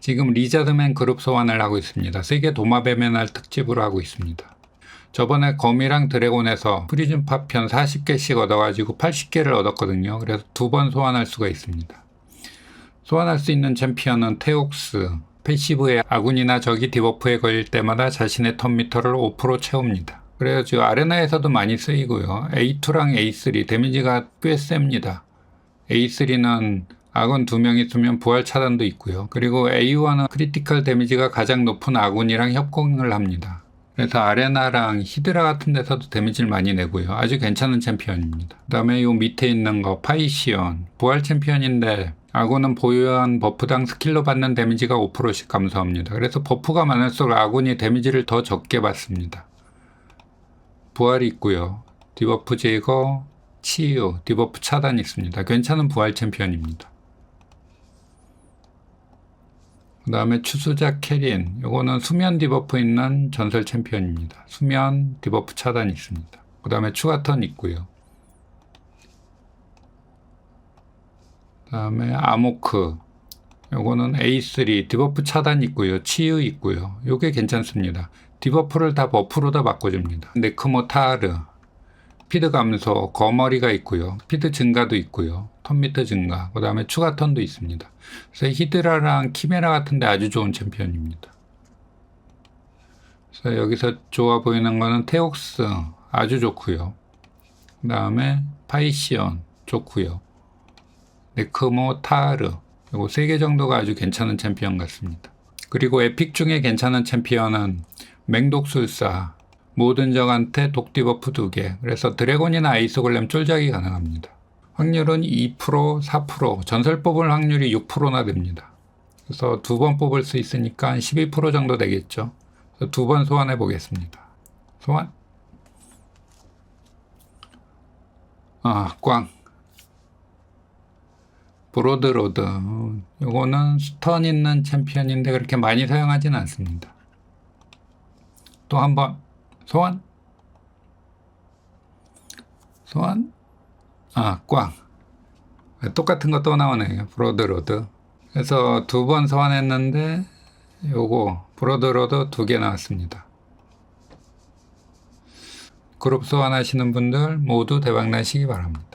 지금 리자드맨 그룹 소환을 하고 있습니다. 세계 도마뱀의 특집으로 하고 있습니다. 저번에 거미랑 드래곤에서 프리즘 파편 40개씩 얻어가지고 80개를 얻었거든요. 그래서 두 번 소환할 수가 있습니다. 소환할 수 있는 챔피언은 테옥스, 패시브에 아군이나 적이 디버프에 걸릴 때마다 자신의 턴 미터를 5% 채웁니다. 그래서 지금 아레나에서도 많이 쓰이고요. A2랑 A3 데미지가 꽤 셉니다. A3는 아군 2명 있으면 부활 차단도 있고요. 그리고 A1은 크리티컬 데미지가 가장 높은 아군이랑 협공을 합니다. 그래서 아레나랑 히드라 같은 데서도 데미지를 많이 내고요. 아주 괜찮은 챔피언입니다. 그 다음에 요 밑에 있는 거 파이시온 부활 챔피언인데 아군은 보유한 버프당 스킬로 받는 데미지가 5%씩 감소합니다. 그래서 버프가 많을수록 아군이 데미지를 더 적게 받습니다. 부활이 있고요. 디버프 제거, 치유, 디버프 차단 있습니다. 괜찮은 부활 챔피언입니다. 그 다음에 추수자 캐린. 요거는 수면 디버프 있는 전설 챔피언입니다. 수면 디버프 차단 있습니다. 그 다음에 추가턴 있고요. 그 다음에 아모크. 요거는 A3 디버프 차단 있고요. 치유 있고요. 요게 괜찮습니다. 디버프를 다 버프로 다 바꿔줍니다. 네크모 타르. 피드 감소, 거머리가 있고요. 피드 증가도 있고요. 턴 미터 증가, 그 다음에 추가 턴도 있습니다. 그래서 히드라랑 키메라 같은데 아주 좋은 챔피언입니다. 그래서 여기서 좋아 보이는 거는 테옥스 아주 좋고요. 그 다음에 파이시온 좋고요. 네크모 타르 요거 세 개 정도가 아주 괜찮은 챔피언 같습니다. 그리고 에픽 중에 괜찮은 챔피언은 맹독술사 모든 적한테 독디버프 2개 그래서 드래곤이나 골렘 쫄작이 가능합니다. 확률은 2%, 4%, 전설 뽑을 확률이 6%나 됩니다. 그래서 두 번 뽑을 수 있으니까 한12% 정도 되겠죠. 두 번 소환해 보겠습니다. 소환. 아, 꽝. 브로드로드. 요거는 스턴 있는 챔피언인데 그렇게 많이 사용하진 않습니다. 또 한 번. 소환. 소환. 아, 꽝. 똑같은 거 또 나오네요. 브로드 로드. 그래서 두 번 소환했는데 요거 브로드 로드 두 개 나왔습니다. 그룹 소환하시는 분들 모두 대박 나시기 바랍니다.